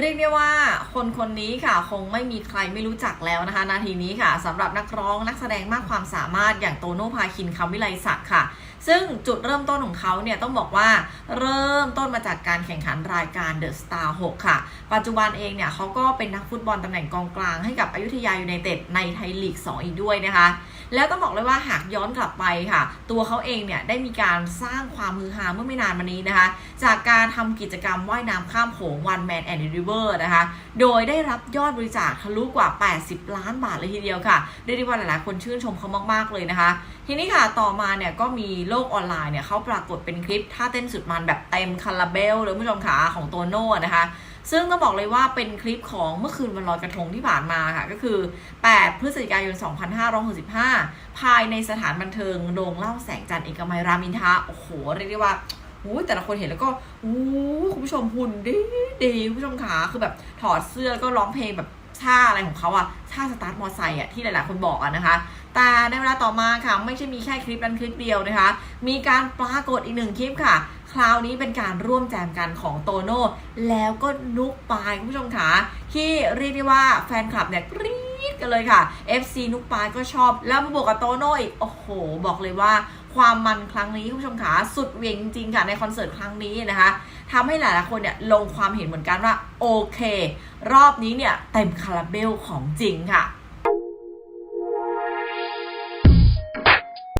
เรียกได้ว่าคนคนนี้ค่ะคงไม่มีใครไม่รู้จักแล้วนะคะ นาทีนี้ค่ะสำหรับนักร้องนักแสดงมากความสามารถอย่างโตโน่พาคินคำวิไลศักดิ์ค่ะ ซึ่งจุดเริ่มต้นของเขาเนี่ยต้องบอกว่าเริ่มต้นมาจากการแข่งขันรายการ The Star 6ค่ะ ปัจจุบันเองเนี่ยเขาก็เป็นนักฟุตบอลตำแหน่งกองกลางให้กับอยุธยายูไนเต็ดในไทยลีก 2 อีกด้วยนะคะ แล้วต้องบอกเลยว่าหากย้อนกลับไปค่ะ ตัวเขาเองเนี่ยได้มีการสร้างความฮือฮาเมื่อไม่นานมานี้นะคะ จากการทำกิจกรรมว่ายน้ำข้ามโขง One Man and River นะคะ โดยได้รับยอดบริจาคทะลุกว่า 80 ล้านบาทเลยทีเดียวค่ะเรียกได้ว่าหลายๆคนชื่นชมเขามาก ๆ เลยนะคะ ทีนี้ค่ะต่อมาเนี่ยก็มีโลกออนไลน์เนี่ยเขาปรากฏเป็นคลิปท่าเต้นสุดมันแบบเต็มคาราเบลเลยคุณผู้ชมขาของโตโน่นะคะซึ่งต้องบอกเลยว่าเป็นคลิปของเมื่อคืนวันลอยกระทงที่ผ่านมาค่ะ ก็คือ 8 พฤศจิกายน 2565 ภายในสถานบันเทิงโรงเล่าแสงจันทร์เอกมัยรามินทาโอ้โห เรียกได้ว่า อู้แต่ละคนเห็นแล้วก็อู้คุณผู้ชมหุ่นดีดีคุณผู้ชมขาคือแบบถอดเสื้อแล้วก็ร้องเพลงแบบท่าอะไรของเขาอะท่าสตาร์ทมอไซค์อะที่หลายๆคนบอกอะนะคะ แต่ในเวลาต่อมาค่ะ ไม่ใช่มีแค่คลิปนั้นคลิปเดียวนะคะ มีการปรากฏอีกหนึ่งคลิปค่ะ คราวนี้เป็นการร่วมแจมกันของโตโน่แล้วก็นุกปายคุณผู้ชมขาที่เรียกได้ว่าแฟนคลับเนี่ยกรี๊ดกันเลยค่ะ FC นุกปายก็ชอบ แล้วมาบวกกับโตโน่อีก โอ้โห บอกเลยว่า ความมันครั้งนี้คุณผู้ชมขาสุดเวียงจริงๆค่ะในคอนเสิร์ตครั้งนี้นะคะทำให้หลายๆคนเนี่ยลงความเห็นเหมือนกันว่าโอเค รอบนี้เนี่ยเต็มคาราเบลของจริงค่ะ